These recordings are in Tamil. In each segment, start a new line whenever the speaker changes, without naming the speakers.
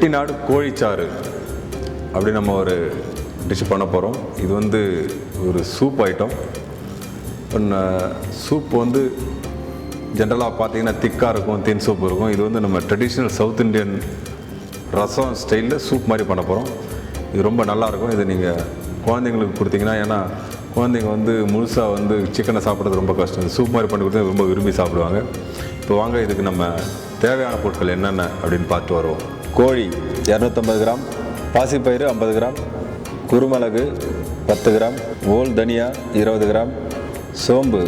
செட்டிநாடு கோழிச்சாறு. அப்படி நம்ம ஒரு டிஷ் பண்ண போகிறோம் இது வந்து ஒரு சூப் ஐட்டம் சூப் வந்து ஜென்ரலாக பார்த்தீங்கன்னா திக்காக இருக்கும் தென் சூப் இருக்கும். இது வந்து நம்ம ட்ரெடிஷ்னல் சவுத் இந்தியன் ரசம் ஸ்டைலில் சூப் மாதிரி பண்ண போகிறோம் இது ரொம்ப நல்லாயிருக்கும் இது நீங்கள் குழந்தைங்களுக்கு கொடுத்தீங்கன்னா ஏன்னா குழந்தைங்க வந்து முழுசாக வந்து சிக்கனை சாப்பிட்றது ரொம்ப கஷ்டம். இந்த சூப் மாதிரி பண்ணி கொடுத்தா ரொம்ப விரும்பி சாப்பிடுவாங்க. இப்போ வாங்க இதுக்கு நம்ம தேவையான பொருட்கள் என்னென்ன அப்படின்னு பார்த்து வருவோம்.
கோழி இரநூத்தம்பது கிராம் பாசிப்பயிறு ஐம்பது கிராம் குருமிளகு பத்து கிராம் ஓல் தனியா இருபது கிராம் சோம்பு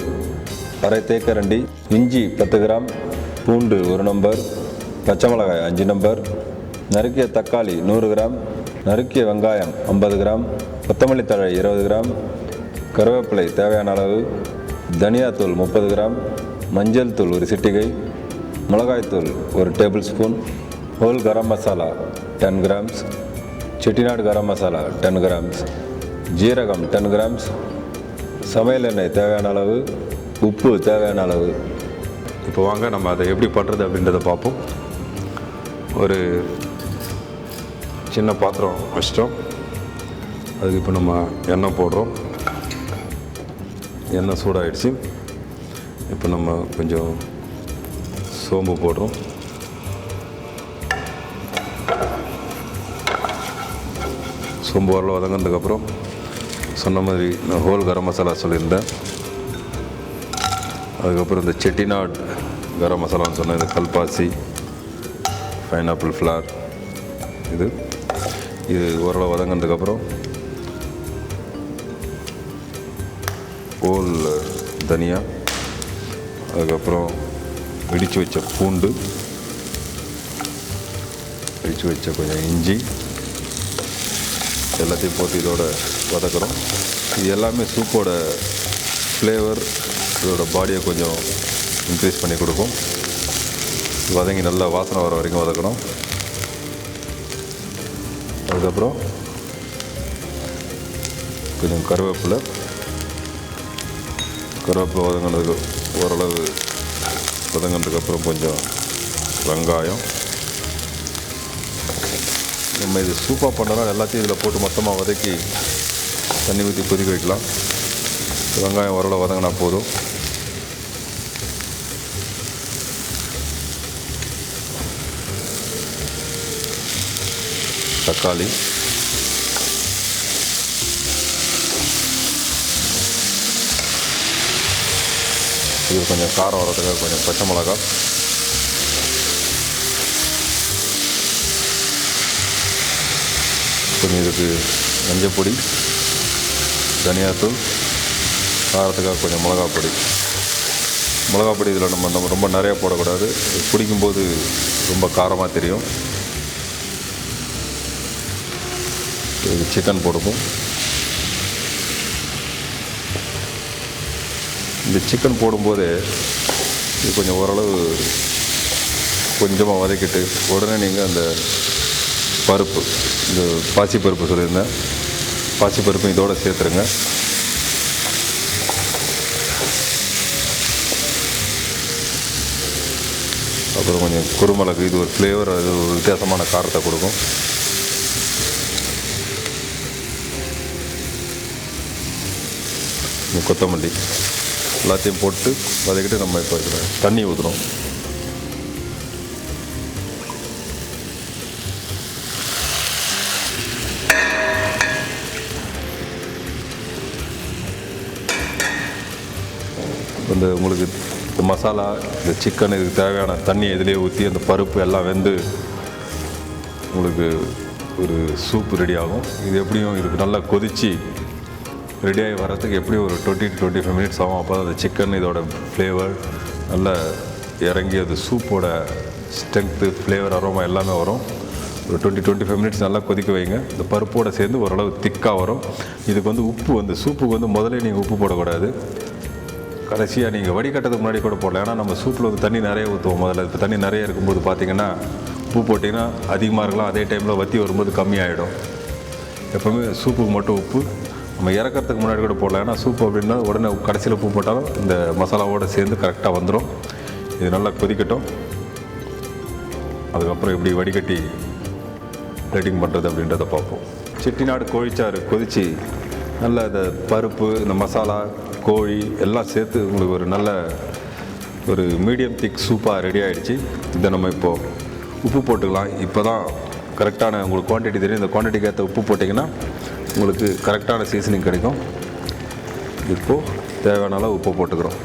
அரை தேக்கரண்டி இஞ்சி பத்து கிராம் பூண்டு ஒரு நம்பர் பச்சை மிளகாய் அஞ்சு நம்பர் நறுக்கிய தக்காளி நூறு கிராம் நறுக்கிய வெங்காயம் ஐம்பது கிராம் கொத்தமல்லி தழை இருபது கிராம் கருவேப்பிலை தேவையான அளவு தனியாத்தூள் முப்பது கிராம் மஞ்சள் தூள் ஒரு சிட்டிகை மிளகாய்த்தூள் ஒரு tablespoon whole garam masala ten grams Chettinad garam masala ten grams ஜீரகம் டென் கிராம்ஸ் சமையல் எண்ணெய் தேவையான அளவு உப்பு தேவையான அளவு
இப்போ வாங்க நம்ம அதை எப்படி பண்ணுறது அப்படின்றத பார்ப்போம். ஒரு சின்ன பாத்திரம் வச்சிட்டோம். அதுக்கு இப்போ நம்ம எண்ணெய் போடுறோம். எண்ணெய் சூடாகிடுச்சு இப்போ நம்ம கொஞ்சம் சோம்பு போடுறோம். சோம்பு வரல வதங்கினதுக்கப்புறம் சொன்ன மாதிரி நான் ஹோல் கரம் மசாலா சொல்லியிருந்தேன். அதுக்கப்புறம் இந்த செட்டிநாட் கரம் மசாலான்னு சொன்னேன் இந்த கல்பாசி பைனாப்பிள் ஃப்ளார் இது. இது ஓரளவு வதங்கினதுக்கப்புறம் ஹோல் தனியா அதுக்கப்புறம் இடித்து வச்ச பூண்டு இடித்து வச்ச கொஞ்சம் இஞ்சி எல்லாத்தையும் போட்டு இதோட வதக்குறோம். இது எல்லாமே சூப்போட ஃப்ளேவர் இதோட பாடியை கொஞ்சம் இன்க்ரீஸ் பண்ணி கொடுக்கும். வதங்கி நல்லா வாசனை வர வரைக்கும் வதக்கணும். அதுக்கப்புறம் கொஞ்சம் கருவேப்பிலை. கருவேப்பிலை வதங்கினதுக்கு ஓரளவு வதங்கினதுக்கப்புறம் கொஞ்சம் வெங்காயம். நம்ம இது சூப்பாக பண்ணலாம் எல்லாத்தையும் இதில் போட்டு மொத்தமாக வதக்கி தண்ணி ஊற்றி கொதிக்க வைக்கலாம். வெங்காயம் ஓரளவு வதங்கினா போதும். தக்காளி. இது கொஞ்சம் காரம் வரதுக்காக கொஞ்சம் பச்சை மிளகா கொஞ்சம் இதுக்கு மஞ்சள் பொடி தனியாத்தூள் காரத்துக்காக கொஞ்சம் மிளகா பொடி மிளகா பொடி இதில் நம்ம நம்ம ரொம்ப நிறையா போடக்கூடாது. குடிக்கும்போது ரொம்ப காரமாக தெரியும். இது சிக்கன் போடுவோம். இந்த சிக்கன் போடும்போதே இது கொஞ்சம் ஓரளவு கொஞ்சமாக வதக்கிட்டு உடனே நீங்கள் அந்த பருப்பு. இந்த பாசிப்பருப்பு சொல்லியிருந்தேன். பாசிப்பருப்பும் இதோடு சேர்த்துருங்க. அப்புறம் கொஞ்சம் குருமிளகு இது ஒரு ஃப்ளேவர் அது ஒரு வித்தியாசமான காரத்தை கொடுக்கும். கொத்தமல்லி. எல்லாத்தையும் போட்டு வதக்கிட்டு நம்ம இப்போ தண்ணி ஊற்றுறோம் இந்த உங்களுக்கு இந்த மசாலா இந்த சிக்கன் இதுக்கு தேவையான தண்ணி இதிலே ஊற்றி அந்த பருப்பு எல்லாம் வெந்து உங்களுக்கு ஒரு சூப் ரெடி ஆகும். இது எப்படியும் இதுக்கு நல்லா கொதித்து ரெடியாகி வர்றதுக்கு எப்படியும் ஒரு twenty to twenty five minutes ஆகும். அப்போ அந்த சிக்கன் இதோட ஃப்ளேவர் நல்லா இறங்கி அது சூப்போட ஸ்ட்ரென்த்து ஃப்ளேவர் அரோமா எல்லாமே வரும். ஒரு டுவெண்ட்டி டுவெண்ட்டி ஃபைவ் மினிட்ஸ் நல்லா கொதிக்க வைங்க. இந்த பருப்போடு சேர்ந்து ஓரளவு திக்காக வரும். இதுக்கு வந்து உப்பு வந்து சூப்புக்கு வந்து முதல்ல நீங்கள் உப்பு போடக்கூடாது. கடைசியாக நீங்கள் வடிகட்டுறதுக்கு முன்னாடி கூட போடலாம் ஏன்னா நம்ம சூப்பில் வந்து தண்ணி நிறைய ஊற்றுவோம் முதல்ல இப்போ தண்ணி நிறைய இருக்கும்போது பார்த்தீங்கன்னா உப்பு போட்டிங்கன்னா அதிகமாக இருக்கலாம். அதே டைமில் வத்தி வரும்போது கம்மியாகிடும் எப்போவுமே சூப்புக்கு மட்டும் உப்பு. நம்ம இறக்கிறதுக்கு முன்னாடி கூட போடலாம் ஏன்னா சூப் அப்படின்னா உடனே கடைசியில் உப்பு போட்டாலும் இந்த மசாலாவோட சேர்ந்து கரெக்டாக வந்துடும் இது நல்லா கொதிக்கட்டும். அதுக்கப்புறம் இப்படி வடிகட்டி ரெடிங் பண்ணுறது அப்படின்றத பார்ப்போம். செட்டிநாடு கோழிச்சாறு கொதிச்சு நல்ல இந்த பருப்பு இந்த மசாலா கோழி எல்லாம் சேர்த்து உங்களுக்கு ஒரு நல்ல ஒரு மீடியம் திக் சூப்பாக ரெடி ஆகிடுச்சு இதை நம்ம இப்போது உப்பு போட்டுக்கலாம். இப்போ தான் கரெக்டான உங்களுக்கு குவான்டிட்டி தெரியும். இந்த குவான்டிட்டிக்கு ஏற்ற உப்பு போட்டிங்கன்னா உங்களுக்கு கரெக்டான சீசனிங் கிடைக்கும். இப்போது தேவையான அளவு உப்பு போட்டுக்கிறோம்.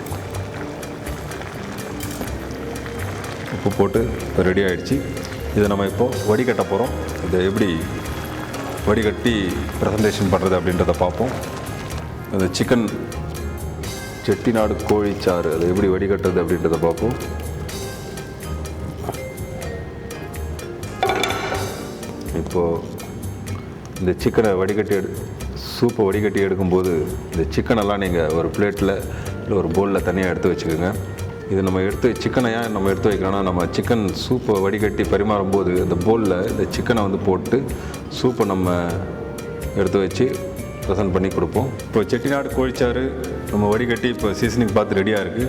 உப்பு போட்டு இப்போ ரெடி ஆகிடுச்சு இதை நம்ம இப்போது வடிகட்ட போகிறோம் இதை எப்படி வடிகட்டி ப்ரெசன்டேஷன் பண்ணுறது அப்படின்றத பார்ப்போம். அந்த சிக்கன் செட்டிநாடு கோழிச்சாறு அதை எப்படி வடிகட்டுறது அப்படின்றத பார்ப்போம். இப்போது இந்த சிக்கனை வடிகட்டி எடு சூப்பை வடிகட்டி எடுக்கும்போது இந்த சிக்கனெல்லாம் நீங்கள் ஒரு பிளேட்டில் இல்லை ஒரு பவுலில் தனியாக எடுத்து வச்சுக்கோங்க. இது நம்ம எடுத்து சிக்கனை ஏன் நம்ம எடுத்து வைக்கிறோன்னா நம்ம சிக்கன் சூப்பை வடிகட்டி பரிமாறும் போது இந்த போலில் இந்த சிக்கனை வந்து போட்டு சூப்பை நம்ம எடுத்து வச்சு ப்ரெசென்ட் பண்ணி கொடுப்போம். இப்போ செட்டிநாடு கோழிச்சாறு நம்ம வடிகட்டி இப்போ சீசனிங் பார்த்து ரெடியாக இருக்குது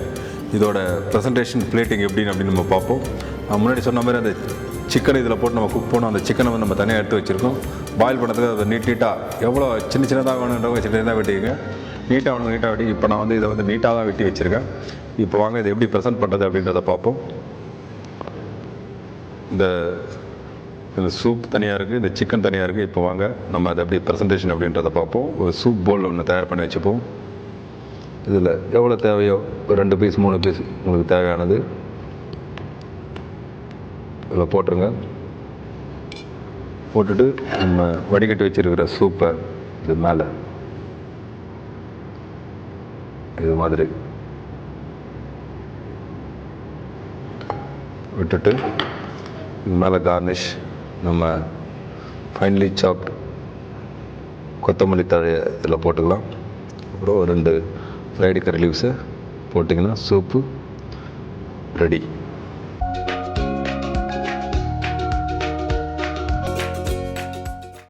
இதோட ப்ரெசன்டேஷன் பிளேட்டிங் எப்படின்னு அப்படின்னு நம்ம பார்ப்போம். முன்னாடி சொன்ன மாதிரி அந்த சிக்கனை இதில் போட்டு நம்ம குக் பண்ணோம். அந்த சிக்கனை வந்து நம்ம தனியாக எடுத்து வச்சுருக்கோம். பாயில் பண்ணுறதுக்கு அதை நீட் நீட்டாக எவ்வளோ சின்ன சின்னதாக வேணுன்றவங்க சின்ன சின்னதாக வெட்டிக்கங்க. நீட்டாக வேணும் நீட்டாக வெட்டி இப்போ நான் வந்து இதை வந்து நீட்டாக தான் வெட்டி வச்சுருக்கேன். இப்போ வாங்க இதை எப்படி ப்ரெசென்ட் பண்ணுறது அப்படின்றத பார்ப்போம். இந்த இந்த சூப் தனியாக இருக்குது இந்த சிக்கன் தனியாக இருக்குது இப்போ வாங்க நம்ம அதை எப்படி ப்ரெசன்டேஷன் அப்படின்றத பார்ப்போம். ஒரு சூப் போல் ஒன்று தயார் பண்ணி வச்சுப்போம். இதில் எவ்வளோ தேவையோ ஒரு ரெண்டு பீஸ் மூணு பீஸ் உங்களுக்கு தேவையானது. இதில் போட்டுருங்க. போட்டுட்டு நம்ம வடிகட்டி வச்சிருக்கிற சூப்பை இது மேலே. இது மாதிரி. விட்டுட்டு மேலே கார்னிஷ் நம்ம ஃபைனலி சாப்ட் கொத்தமல்லி தழையை இதில் போட்டுக்கலாம். அப்புறம் ரெண்டு ஃப்ரைடு கறி லீவ்ஸை போட்டிங்கன்னா சூப்பு ரெடி